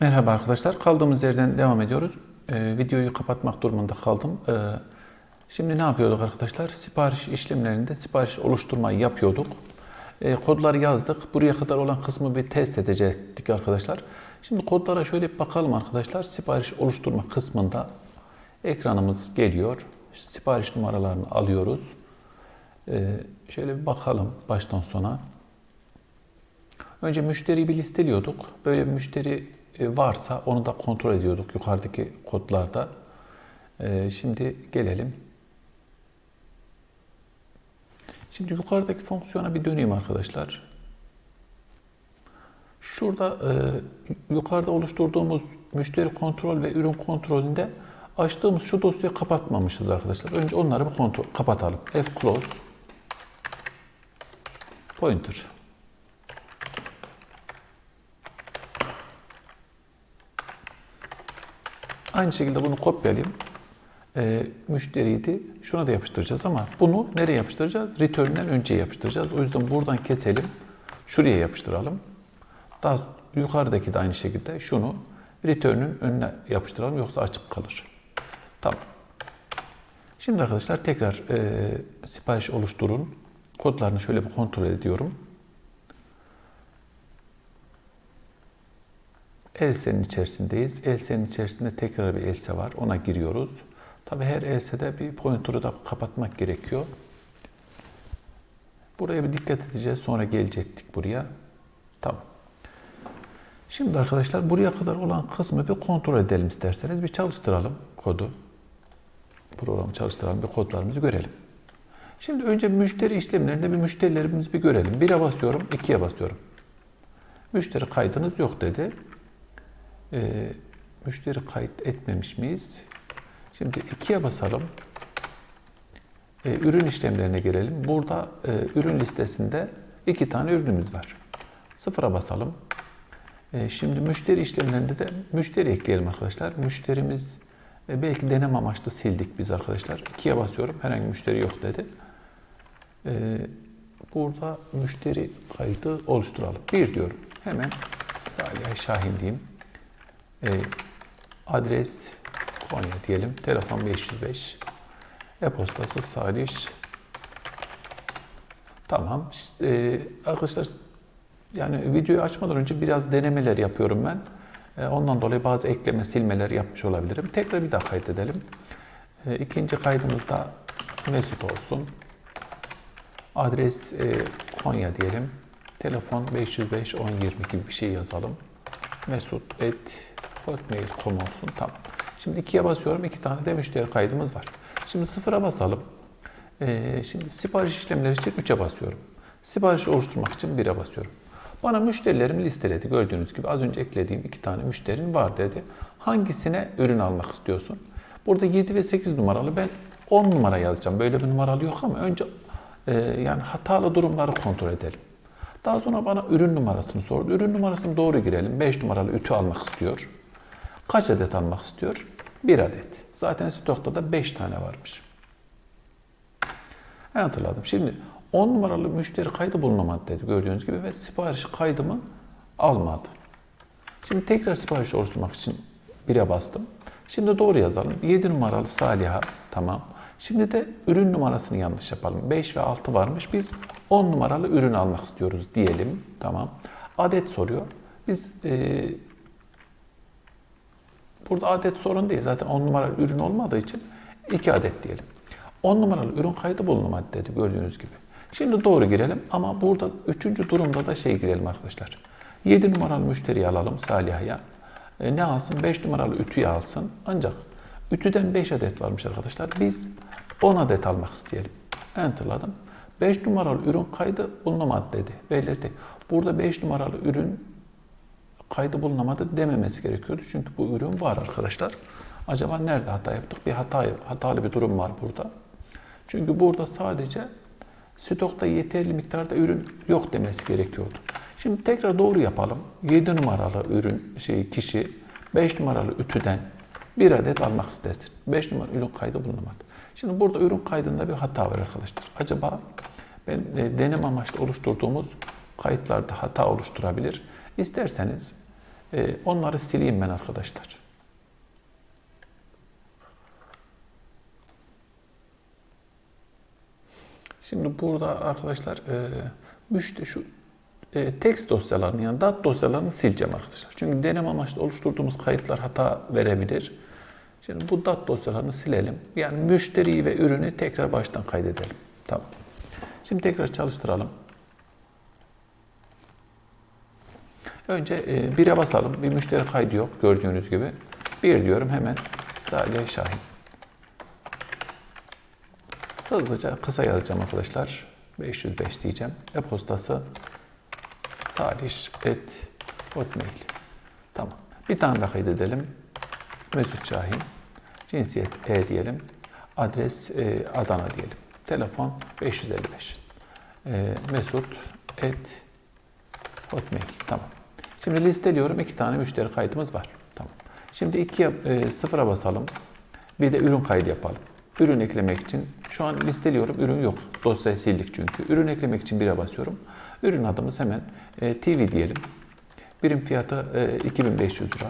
Merhaba arkadaşlar. Kaldığımız yerden devam ediyoruz. Ee, videoyu kapatmak durumunda kaldım. Ee, şimdi ne yapıyorduk arkadaşlar? Sipariş işlemlerinde sipariş oluşturmayı yapıyorduk. Ee, kodları yazdık. Buraya kadar olan kısmı bir test edecektik arkadaşlar. Şimdi kodlara şöyle bir bakalım arkadaşlar. Sipariş oluşturma kısmında ekranımız geliyor. Sipariş numaralarını alıyoruz. Ee, şöyle bir bakalım baştan sona. Önce müşteriyi bir listeliyorduk. Böyle bir müşteri varsa onu da kontrol ediyorduk yukarıdaki kodlarda. Ee, Şimdi gelelim. Şimdi yukarıdaki fonksiyona bir döneyim arkadaşlar. Şurada e, yukarıda oluşturduğumuz müşteri kontrol ve ürün kontrolünde açtığımız şu dosyayı kapatmamışız arkadaşlar. Önce onları bir kontrol kapatalım. F close pointer. Aynı şekilde bunu kopyalayayım. Ee, müşteriydi. Şuna da yapıştıracağız ama bunu nereye yapıştıracağız? Return'den önce yapıştıracağız. O yüzden buradan keselim. Şuraya yapıştıralım. Daha yukarıdaki de aynı şekilde şunu return'ün önüne yapıştıralım yoksa açık kalır. Tamam. Şimdi arkadaşlar tekrar e, sipariş oluşturun. Kodlarını şöyle bir kontrol ediyorum. Else'nin içerisindeyiz. Else'nin içerisinde tekrar bir else var. Ona giriyoruz. Tabi her else'de bir pointer'ı da kapatmak gerekiyor. Buraya bir dikkat edeceğiz. Sonra gelecektik buraya. Tamam. Şimdi arkadaşlar buraya kadar olan kısmı bir kontrol edelim isterseniz. Bir çalıştıralım kodu. Programı çalıştıralım. Bir kodlarımızı görelim. Şimdi önce müşteri işlemlerinde bir müşterilerimizi bir görelim. 1'e basıyorum, 2'ye basıyorum. Müşteri kaydınız yok dedi. Ee, müşteri kayıt etmemiş miyiz? Şimdi ikiye basalım. Ee, ürün işlemlerine gelelim. Burada e, ürün listesinde iki tane ürünümüz var. Sıfıra basalım. Ee, şimdi müşteri işlemlerinde de müşteri ekleyelim arkadaşlar. Müşterimiz e, belki deneme amaçlı sildik biz arkadaşlar. İkiye basıyorum. Herhangi müşteri yok dedi. Ee, burada müşteri kaydı oluşturalım. Bir diyorum. Hemen Salih Şahin diyeyim. E, adres Konya diyelim. Telefon 505. E-postası Salih. Tamam. E, arkadaşlar yani videoyu açmadan önce biraz denemeler yapıyorum ben. E, ondan dolayı bazı ekleme, silmeler yapmış olabilirim. Tekrar bir daha kaydedelim. E, ikinci kaydımızda Mesut olsun. Adres e, Konya diyelim. Telefon 505 1020 gibi bir şey yazalım. Mesut et hotmail.com olsun. Tamam. Şimdi ikiye basıyorum. iki tane de müşteri kaydımız var. Şimdi sıfıra basalım. Ee, şimdi sipariş işlemleri için 3'e basıyorum. Sipariş oluşturmak için 1'e basıyorum. Bana müşterilerimi listeledi. Gördüğünüz gibi az önce eklediğim iki tane müşterin var dedi. Hangisine ürün almak istiyorsun? Burada 7 ve 8 numaralı ben 10 numara yazacağım. Böyle bir numaralı yok ama önce e, yani hatalı durumları kontrol edelim. Daha sonra bana ürün numarasını sordu. Ürün numarasını doğru girelim. 5 numaralı ütü almak istiyor. Kaç adet almak istiyor? 1 adet. Zaten stokta da 5 tane varmış. Ben hatırladım. Şimdi 10 numaralı müşteri kaydı bulunamadı dedi gördüğünüz gibi ve sipariş kaydımı almadı. Şimdi tekrar sipariş oluşturmak için 1'e bastım. Şimdi doğru yazalım. 7 numaralı Saliha tamam. Şimdi de ürün numarasını yanlış yapalım. 5 ve 6 varmış. Biz 10 numaralı ürün almak istiyoruz diyelim. Tamam. Adet soruyor. Biz e, burada adet sorun değil. Zaten 10 numaralı ürün olmadığı için 2 adet diyelim. 10 numaralı ürün kaydı bulunamadı dedi gördüğünüz gibi. Şimdi doğru girelim ama burada üçüncü durumda da şey girelim arkadaşlar. 7 numaralı müşteriyi alalım Saliha'ya. E, ne alsın? 5 numaralı ütüyü alsın. Ancak ütüden 5 adet varmış arkadaşlar. Biz 10 adet almak isteyelim. Enter'ladım. 5 numaralı ürün kaydı bulunamadı dedi. Belirtti. Burada 5 numaralı ürün kaydı bulunamadı dememesi gerekiyordu. Çünkü bu ürün var arkadaşlar. Acaba nerede hata yaptık? Bir hata hatalı bir durum var burada. Çünkü burada sadece stokta yeterli miktarda ürün yok demesi gerekiyordu. Şimdi tekrar doğru yapalım. 7 numaralı ürün şey kişi 5 numaralı ütüden bir adet almak istesin. 5 numaralı ürün kaydı bulunamadı. Şimdi burada ürün kaydında bir hata var arkadaşlar. Acaba ben e, deneme amaçlı oluşturduğumuz kayıtlarda hata oluşturabilir. İsterseniz E, onları sileyim ben arkadaşlar. Şimdi burada arkadaşlar e, müşteri şu e, text dosyalarını yani DAT dosyalarını sileceğim arkadaşlar. Çünkü deneme amaçlı oluşturduğumuz kayıtlar hata verebilir. Şimdi bu DAT dosyalarını silelim. Yani müşteriyi ve ürünü tekrar baştan kaydedelim. Tamam. Şimdi tekrar çalıştıralım. Önce e, 1'e basalım. Bir müşteri kaydı yok gördüğünüz gibi. 1 diyorum hemen Salih Şahin. Hızlıca kısa yazacağım arkadaşlar. 505 diyeceğim. E-postası salih et hotmail. Tamam. Bir tane daha kaydedelim. Mesut Şahin. Cinsiyet E diyelim. Adres e, Adana diyelim. Telefon 555. E, Mesut et hotmail. Tamam. Şimdi listeliyorum. iki tane müşteri kaydımız var. Tamam. Şimdi ikiye e, sıfıra basalım. Bir de ürün kaydı yapalım. Ürün eklemek için şu an listeliyorum. Ürün yok. Dosyayı sildik çünkü. Ürün eklemek için bire basıyorum. Ürün adımız hemen e, TV diyelim. Birim fiyatı e, 2500 lira.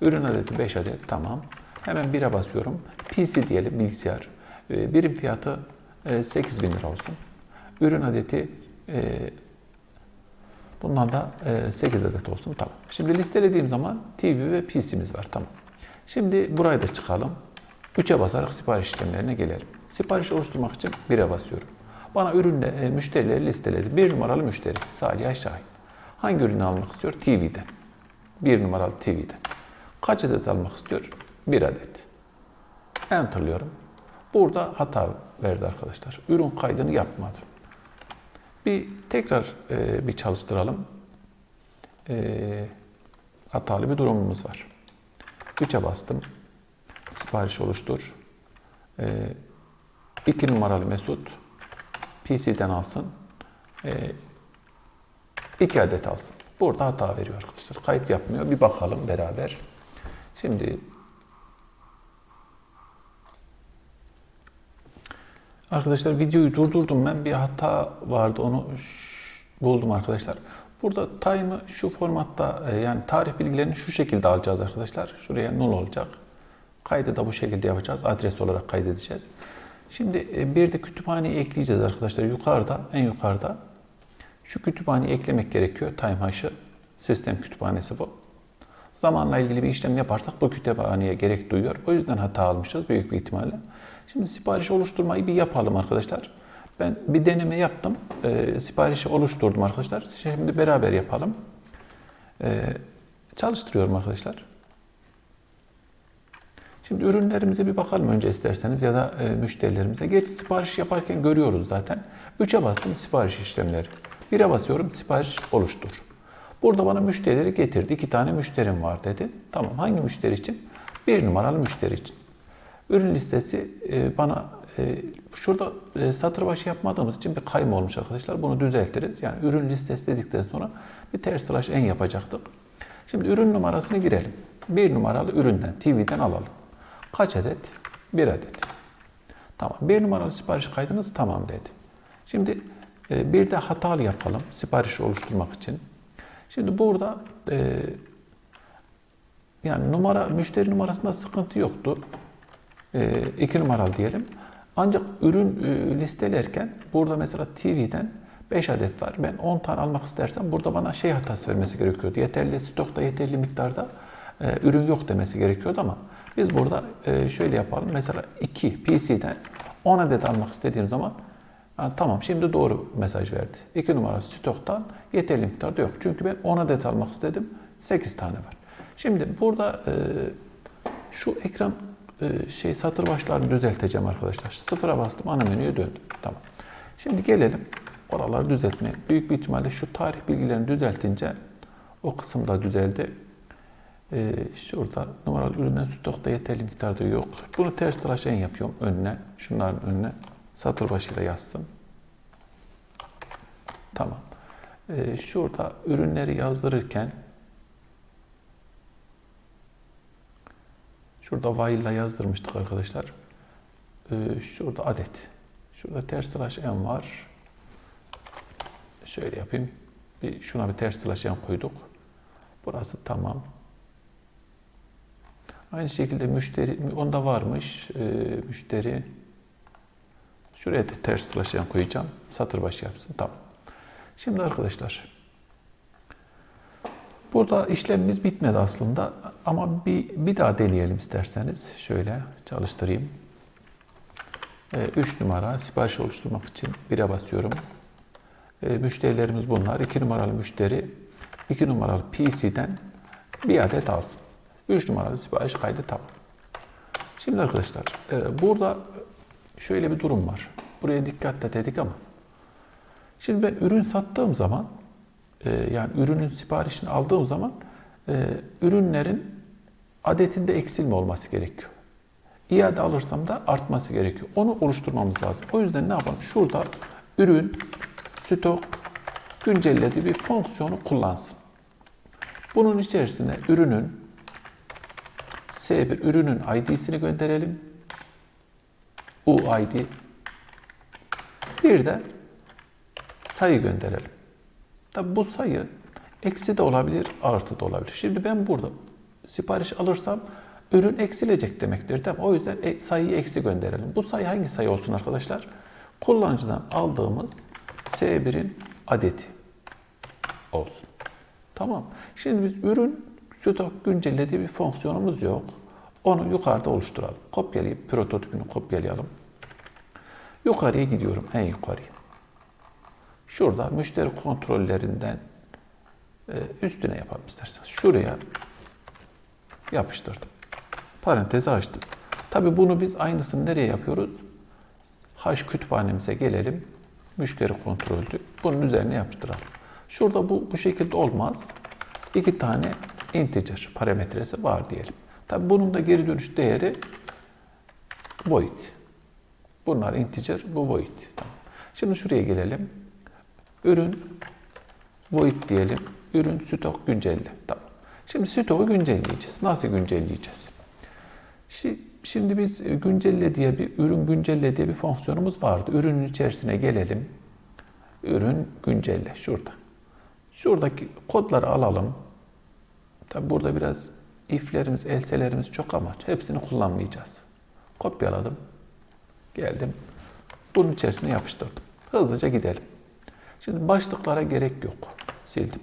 Ürün adeti 5 adet. Tamam. Hemen bire basıyorum. PC diyelim bilgisayar. E, birim fiyatı e, 8000 lira olsun. Ürün adeti e, bundan da e, 8 adet olsun. Tamam. Şimdi listelediğim zaman TV ve PC'miz var. Tamam. Şimdi burayı da çıkalım. 3'e basarak sipariş işlemlerine gelelim. Sipariş oluşturmak için 1'e basıyorum. Bana ürünle e, müşterileri listeledi. 1 numaralı müşteri Salih Şahin. Hangi ürünü almak istiyor? TV'den. 1 numaralı TV'den. Kaç adet almak istiyor? 1 adet. Enter'lıyorum. Burada hata verdi arkadaşlar. Ürün kaydını yapmadı. Bir tekrar e, bir çalıştıralım. E, hatalı bir durumumuz var. 3'e bastım. Sipariş oluştur. 2 e, numaralı Mesut PC'den alsın. 2 adet alsın. Burada hata veriyor arkadaşlar. Kayıt yapmıyor. Bir bakalım beraber. Şimdi Arkadaşlar videoyu durdurdum ben. Bir hata vardı. Onu buldum arkadaşlar. Burada time'ı şu formatta e, yani tarih bilgilerini şu şekilde alacağız arkadaşlar. Şuraya null olacak. Kaydı da bu şekilde yapacağız. Adres olarak kaydedeceğiz. Şimdi e, bir de kütüphaneyi ekleyeceğiz arkadaşlar. Yukarıda, en yukarıda şu kütüphaneyi eklemek gerekiyor. Time hash'ı. Sistem kütüphanesi bu. Zamanla ilgili bir işlem yaparsak bu kütüphaneye gerek duyuyor. O yüzden hata almışız büyük bir ihtimalle. Şimdi sipariş oluşturmayı bir yapalım arkadaşlar. Ben bir deneme yaptım. E, siparişi oluşturdum arkadaşlar. Şimdi beraber yapalım. E, çalıştırıyorum arkadaşlar. Şimdi ürünlerimize bir bakalım önce isterseniz ya da e, müşterilerimize. Gerçi sipariş yaparken görüyoruz zaten. 3'e bastım sipariş işlemleri. 1'e basıyorum sipariş oluştur. Burada bana müşterileri getirdi. İki tane müşterim var dedi. Tamam hangi müşteri için? Bir numaralı müşteri için. Ürün listesi e, bana e, şurada e, satır başı yapmadığımız için bir kayma olmuş arkadaşlar. Bunu düzeltiriz. Yani ürün listesi dedikten sonra bir ters slash en yapacaktık. Şimdi ürün numarasını girelim. Bir numaralı üründen, TV'den alalım. Kaç adet? Bir adet. Tamam. Bir numaralı sipariş kaydınız tamam dedi. Şimdi bir de hatalı yapalım sipariş oluşturmak için. Şimdi burada yani numara müşteri numarasında sıkıntı yoktu. 2 numaralı diyelim. Ancak ürün e, listelerken burada mesela TV'den 5 adet var. Ben 10 tane almak istersem burada bana şey hatası vermesi gerekiyordu. Yeterli stokta yeterli miktarda e, ürün yok demesi gerekiyordu ama biz burada e, şöyle yapalım. Mesela 2 PC'den 10 adet almak istediğim zaman ha, tamam şimdi doğru mesaj verdi. 2 numarası stoktan yeterli miktarda yok. Çünkü ben 10 adet almak istedim. 8 tane var. Şimdi burada e, şu ekran şey satır başlarını düzelteceğim arkadaşlar. Sıfıra bastım ana menüye döndüm. Tamam. Şimdi gelelim oraları düzeltmeye. Büyük bir ihtimalle şu tarih bilgilerini düzeltince o kısım da düzeldi. Ee, şurada numaralı üründen stokta yeterli miktarda yok. Bunu ters tıraş en yapıyorum önüne. Şunların önüne. Satır başıyla yazsın. Tamam. Ee, şurada ürünleri yazdırırken Şurada while'la yazdırmıştık arkadaşlar. Ee, şurada adet. Şurada ters slash n var. Şöyle yapayım. Bir, şuna bir ters slash n koyduk. Burası tamam. Aynı şekilde müşteri, onda varmış. Ee, müşteri, şuraya da ters slashen koyacağım. Satır başı yapsın. Tamam. Şimdi arkadaşlar, burada işlemimiz bitmedi aslında. Ama bir, bir daha deneyelim isterseniz. Şöyle çalıştırayım. 3 numara sipariş oluşturmak için 1'e basıyorum. E, müşterilerimiz bunlar. 2 numaralı müşteri 2 numaralı PC'den bir adet alsın. 3 numaralı sipariş kaydı tamam. Şimdi arkadaşlar e, burada şöyle bir durum var. Buraya dikkatle dedik ama şimdi ben ürün sattığım zaman e, yani ürünün siparişini aldığım zaman e, ürünlerin adetinde eksilme olması gerekiyor. İade alırsam da artması gerekiyor. Onu oluşturmamız lazım. O yüzden ne yapalım? Şurada ürün, stok, güncellediği bir fonksiyonu kullansın. Bunun içerisine ürünün S1 ürünün ID'sini gönderelim. UID. Bir de sayı gönderelim. Tabi bu sayı eksi de olabilir, artı da olabilir. Şimdi ben burada sipariş alırsam ürün eksilecek demektir. Mi? O yüzden e- sayıyı eksi gönderelim. Bu sayı hangi sayı olsun arkadaşlar? Kullanıcıdan aldığımız S1'in adeti olsun. Tamam. Şimdi biz ürün stok güncellediği bir fonksiyonumuz yok. Onu yukarıda oluşturalım. Kopyalayıp prototipini kopyalayalım. Yukarıya gidiyorum. En yukarıya. Şurada müşteri kontrollerinden e, üstüne yapalım isterseniz. Şuraya yapıştırdım. Parantezi açtım. Tabi bunu biz aynısını nereye yapıyoruz? H kütüphanemize gelelim. Müşteri kontrolü. Bunun üzerine yapıştıralım. Şurada bu, bu şekilde olmaz. İki tane integer parametresi var diyelim. Tabi bunun da geri dönüş değeri void. Bunlar integer, bu void. Şimdi şuraya gelelim. Ürün void diyelim. Ürün stok güncelle. Tamam. Şimdi stoğu güncelleyeceğiz. Nasıl güncelleyeceğiz? Şimdi biz güncelle diye bir ürün güncelle diye bir fonksiyonumuz vardı. Ürünün içerisine gelelim. Ürün güncelle şurada. Şuradaki kodları alalım. Tabi burada biraz if'lerimiz, else'lerimiz çok ama hepsini kullanmayacağız. Kopyaladım. Geldim. Bunun içerisine yapıştırdım. Hızlıca gidelim. Şimdi başlıklara gerek yok. Sildim.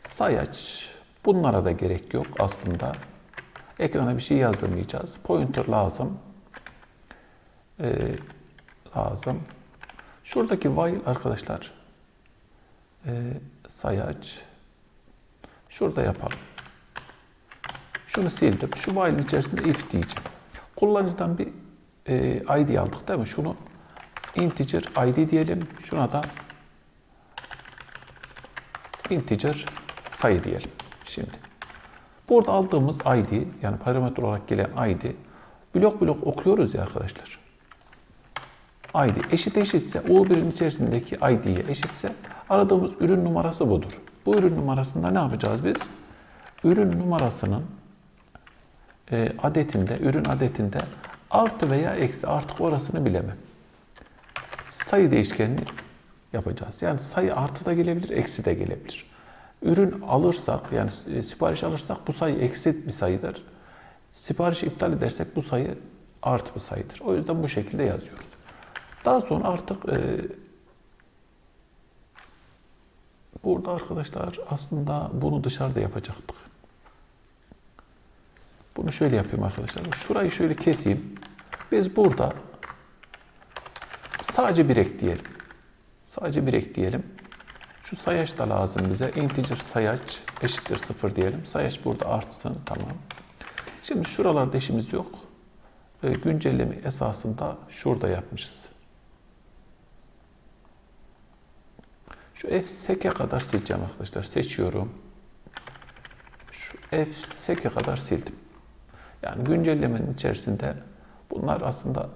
Sayaç. Bunlara da gerek yok aslında. Ekrana bir şey yazdırmayacağız. Pointer lazım. Ee, lazım. Şuradaki while arkadaşlar e, sayaç şurada yapalım. Şunu sildim. Şu while'in içerisinde if diyeceğim. Kullanıcıdan bir e, ID aldık değil mi? Şunu integer ID diyelim. Şuna da integer sayı diyelim. Şimdi burada aldığımız ID yani parametre olarak gelen ID blok blok okuyoruz ya arkadaşlar. ID eşit eşitse U1'in içerisindeki ID'ye eşitse aradığımız ürün numarası budur. Bu ürün numarasında ne yapacağız biz? Ürün numarasının e, adetinde, ürün adetinde artı veya eksi artık orasını bilemem. Sayı değişkenini yapacağız. Yani sayı artı da gelebilir, eksi de gelebilir. Ürün alırsak, yani e, sipariş alırsak bu sayı eksi bir sayıdır. Sipariş iptal edersek bu sayı artı bir sayıdır. O yüzden bu şekilde yazıyoruz. Daha sonra artık e, burada arkadaşlar aslında bunu dışarıda yapacaktık. Bunu şöyle yapayım arkadaşlar. Şurayı şöyle keseyim. Biz burada sadece bir ek diyelim. Sadece bir ek diyelim. Şu sayaç da lazım bize. Integer sayaç eşittir sıfır diyelim. Sayaç burada artsın. Tamam. Şimdi şuralarda işimiz yok. E, güncelleme esasında şurada yapmışız. Şu F8'e kadar sileceğim arkadaşlar. Seçiyorum. Şu F8'e kadar sildim. Yani güncellemenin içerisinde bunlar aslında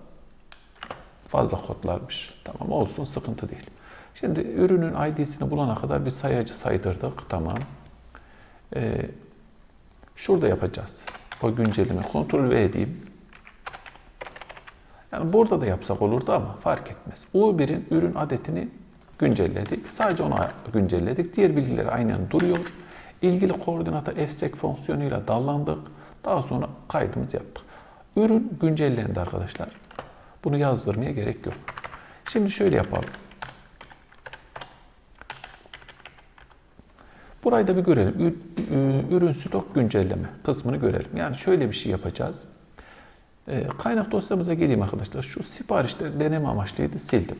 fazla kodlarmış. Tamam olsun sıkıntı değil. Şimdi ürünün ID'sini bulana kadar bir sayacı saydırdık. Tamam. Ee, şurada yapacağız. O güncelleme. Kontrol V diyeyim. Yani burada da yapsak olurdu ama fark etmez. U1'in ürün adetini güncelledik. Sadece onu güncelledik. Diğer bilgiler aynen duruyor. İlgili koordinata fsec fonksiyonuyla dallandık. Daha sonra kaydımızı yaptık. Ürün güncellendi arkadaşlar. Bunu yazdırmaya gerek yok. Şimdi şöyle yapalım. Burayı da bir görelim. Ürün stok güncelleme kısmını görelim. Yani şöyle bir şey yapacağız. Ee, Kaynak dosyamıza geleyim arkadaşlar. Şu siparişleri deneme amaçlıydı sildim.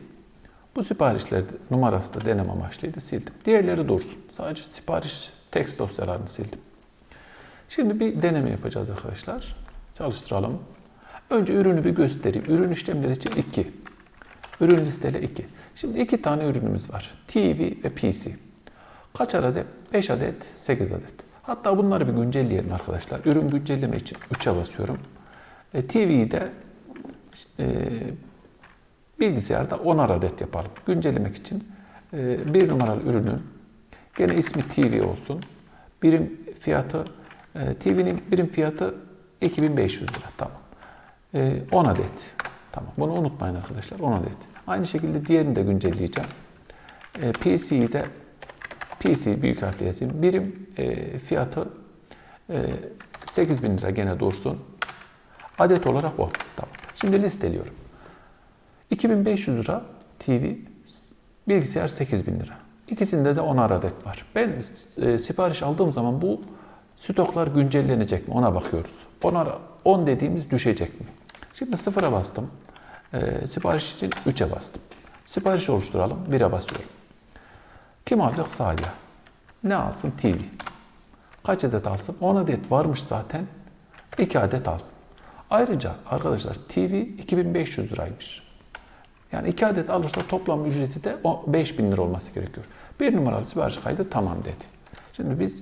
Bu siparişler numarası da deneme amaçlıydı sildim. Diğerleri dursun. Sadece sipariş text dosyalarını sildim. Şimdi bir deneme yapacağız arkadaşlar. Çalıştıralım. Önce ürünü bir göstereyim. Ürün işlemleri için 2. Ürün listele 2. Şimdi iki tane ürünümüz var. TV ve PC. Kaç adet? 5 adet, 8 adet. Hatta bunları bir güncelleyelim arkadaşlar. Ürün güncelleme için 3'e basıyorum. E, TV'yi de e, bilgisayarda 10 adet yapalım. Güncellemek için e, bir numaralı ürünün gene ismi TV olsun. Birim fiyatı e, TV'nin birim fiyatı 2500 lira. Tamam. E, 10 adet. Tamam. Bunu unutmayın arkadaşlar. 10 adet. Aynı şekilde diğerini de güncelleyeceğim. E, PC'yi de PC büyük yazayım. Birim e, fiyatı e, 8000 lira gene dursun. Adet olarak o. Tamam. Şimdi listeliyorum. 2500 lira TV, bilgisayar 8000 lira. İkisinde de 10 adet var. Ben e, sipariş aldığım zaman bu stoklar güncellenecek mi ona bakıyoruz. 10, ara, 10 dediğimiz düşecek mi? Şimdi sıfıra bastım. E, sipariş için 3'e bastım. Sipariş oluşturalım. 1'e basıyorum. Kim alacak? Salih. Ne alsın? TV. Kaç adet alsın? 10 adet varmış zaten. 2 adet alsın. Ayrıca arkadaşlar TV 2500 liraymış. Yani 2 adet alırsa toplam ücreti de o 5000 lira olması gerekiyor. Bir numaralı sipariş kaydı tamam dedi. Şimdi biz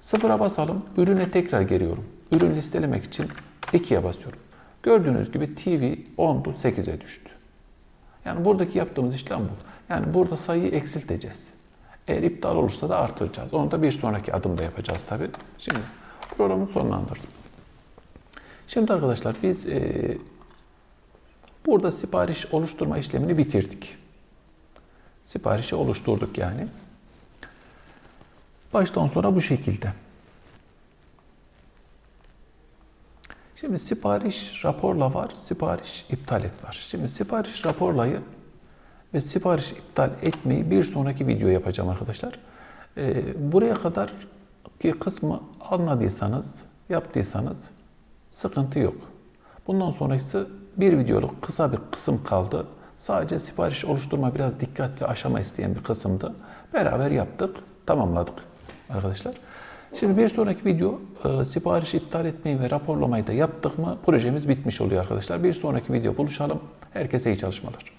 sıfıra basalım. Ürüne tekrar geliyorum. Ürün listelemek için 2'ye basıyorum. Gördüğünüz gibi TV 10'du 8'e düştü. Yani buradaki yaptığımız işlem bu. Yani burada sayıyı eksilteceğiz. Eğer iptal olursa da artıracağız. Onu da bir sonraki adımda yapacağız tabii. Şimdi programı sonlandırdım. Şimdi arkadaşlar biz e, burada sipariş oluşturma işlemini bitirdik. Siparişi oluşturduk yani. Baştan sonra bu şekilde. Şimdi sipariş raporla var, sipariş iptal et var. Şimdi sipariş raporlayı ve sipariş iptal etmeyi bir sonraki video yapacağım arkadaşlar. Ee, buraya kadar ki kısmı anladıysanız, yaptıysanız sıkıntı yok. Bundan sonrası bir videoluk kısa bir kısım kaldı. Sadece sipariş oluşturma biraz dikkat ve aşama isteyen bir kısımdı. Beraber yaptık, tamamladık arkadaşlar. Şimdi bir sonraki video e, sipariş iptal etmeyi ve raporlamayı da yaptık mı projemiz bitmiş oluyor arkadaşlar. Bir sonraki video buluşalım. Herkese iyi çalışmalar.